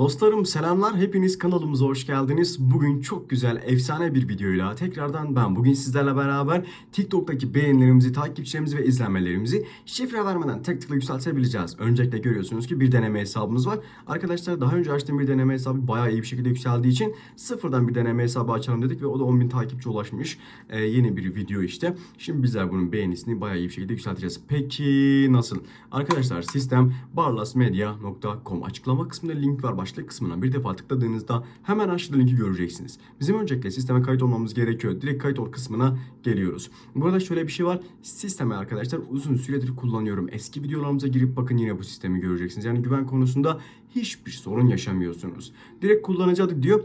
Dostlarım selamlar. Hepiniz kanalımıza hoş geldiniz. Bugün çok güzel, efsane bir videoyla tekrardan ben bugün sizlerle beraber TikTok'taki beğenilerimizi, takipçilerimizi ve izlenmelerimizi şifre vermeden tek tıkla yükseltebileceğiz. Öncelikle görüyorsunuz ki bir deneme hesabımız var. Arkadaşlar daha önce açtığım bir deneme hesabı bayağı iyi bir şekilde yükseldiği için sıfırdan bir deneme hesabı açalım dedik ve o da 10.000 takipçi ulaşmış. Ee, yeni bir video işte. Şimdi bizler bunun beğenisini bayağı iyi bir şekilde yükselteceğiz. Peki nasıl? Arkadaşlar sistem barlasmedia.com açıklama kısmında link var başlık kısmına bir defa tıkladığınızda hemen aşağıda linki göreceksiniz. Bizim öncelikle sisteme kayıt olmamız gerekiyor. Direkt kayıt ol kısmına geliyoruz. Burada şöyle bir şey var. Sistemi arkadaşlar uzun süredir kullanıyorum. Eski videolarımıza girip bakın yine bu sistemi göreceksiniz. Yani güven konusunda hiçbir sorun yaşamıyorsunuz. Direkt kullanıcı adı diyor.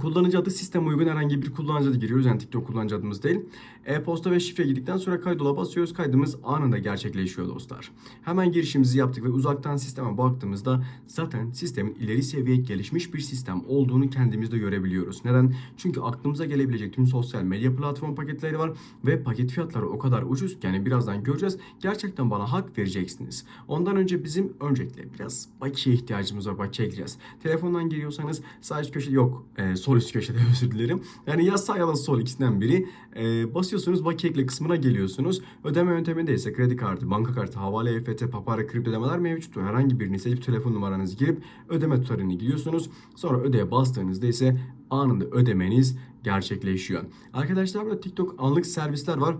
Kullanıcı adı sistem uygun herhangi bir kullanıcı adı giriyoruz. Yani TikTok kullanıcı adımız değil. E-posta ve şifre girdikten sonra kaydola basıyoruz. Kaydımız anında gerçekleşiyor dostlar. Hemen girişimizi yaptık ve uzaktan sisteme baktığımızda zaten sistemin ileri seviye gelişmiş bir sistem olduğunu kendimizde görebiliyoruz. Neden? Çünkü aklımıza gelebilecek tüm sosyal medya platform paketleri var ve paket fiyatları o kadar ucuz ki yani birazdan göreceğiz. Gerçekten bana hak vereceksiniz. Ondan önce bizim öncelikle biraz bakiye ihtiyacımız var. Bakiye gireceğiz. Telefondan giriyorsanız sağ üst köşe yok. E, sol üst köşede özür dilerim. Yani ya sağ ya da sol ikisinden biri. E, basıyorsunuz ekle kısmına geliyorsunuz. Ödeme yönteminde ise kredi kartı, banka kartı, havale, EFT, papara, kripto ödemeler mevcut. Herhangi birini seçip telefon numaranızı girip ödeme tutarını giriyorsunuz. Sonra ödeye bastığınızda ise anında ödemeniz gerçekleşiyor. Arkadaşlar burada TikTok anlık servisler var.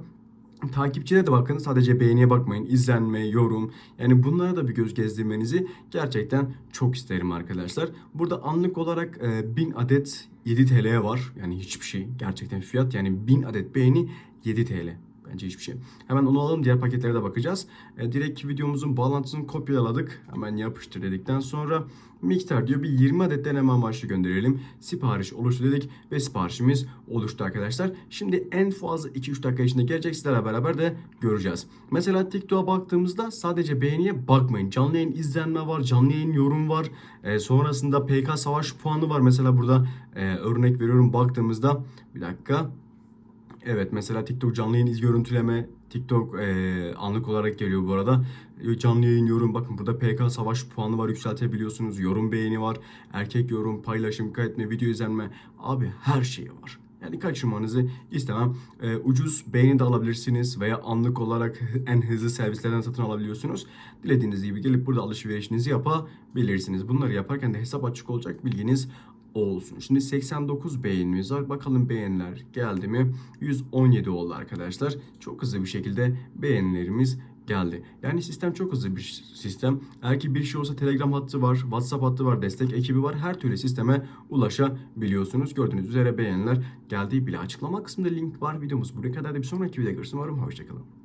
Takipçilere de bakın sadece beğeniye bakmayın. izlenme, yorum yani bunlara da bir göz gezdirmenizi gerçekten çok isterim arkadaşlar. Burada anlık olarak e, 1000 adet 7 TL var. Yani hiçbir şey gerçekten fiyat yani 1000 adet beğeni 7 TL. Bence hiçbir şey. Hemen onu alalım. Diğer paketlere de bakacağız. E, direkt videomuzun bağlantısını kopyaladık. Hemen yapıştır dedikten sonra miktar diyor bir 20 adet deneme amaçlı gönderelim. Sipariş oluştu dedik ve siparişimiz oluştu arkadaşlar. Şimdi en fazla 2-3 dakika içinde gelecek sizlerle beraber de göreceğiz. Mesela TikTok'a baktığımızda sadece beğeniye bakmayın. Canlı yayın izlenme var, canlı yayın yorum var. E, sonrasında PK savaş puanı var. Mesela burada e, örnek veriyorum baktığımızda bir dakika Evet mesela TikTok canlı yayın iz görüntüleme TikTok e, anlık olarak geliyor bu arada. Canlı yayın yorum bakın burada PK savaş puanı var yükseltebiliyorsunuz. Yorum beğeni var. Erkek yorum, paylaşım, kaydetme, video izlenme. Abi her şey var. Yani kaçırmanızı istemem. E, ucuz beğeni de alabilirsiniz veya anlık olarak en hızlı servislerden satın alabiliyorsunuz. Dilediğiniz gibi gelip burada alışverişinizi yapabilirsiniz. Bunları yaparken de hesap açık olacak bilginiz olsun. Şimdi 89 beğenimiz var. Bakalım beğeniler geldi mi? 117 oldu arkadaşlar. Çok hızlı bir şekilde beğenilerimiz geldi. Yani sistem çok hızlı bir sistem. Eğer ki bir şey olsa Telegram hattı var, WhatsApp hattı var, destek ekibi var. Her türlü sisteme ulaşabiliyorsunuz. Gördüğünüz üzere beğeniler geldi bile. Açıklama kısmında link var. Videomuz buraya kadar da bir sonraki videoda görüşürüz. Umarım hoşçakalın.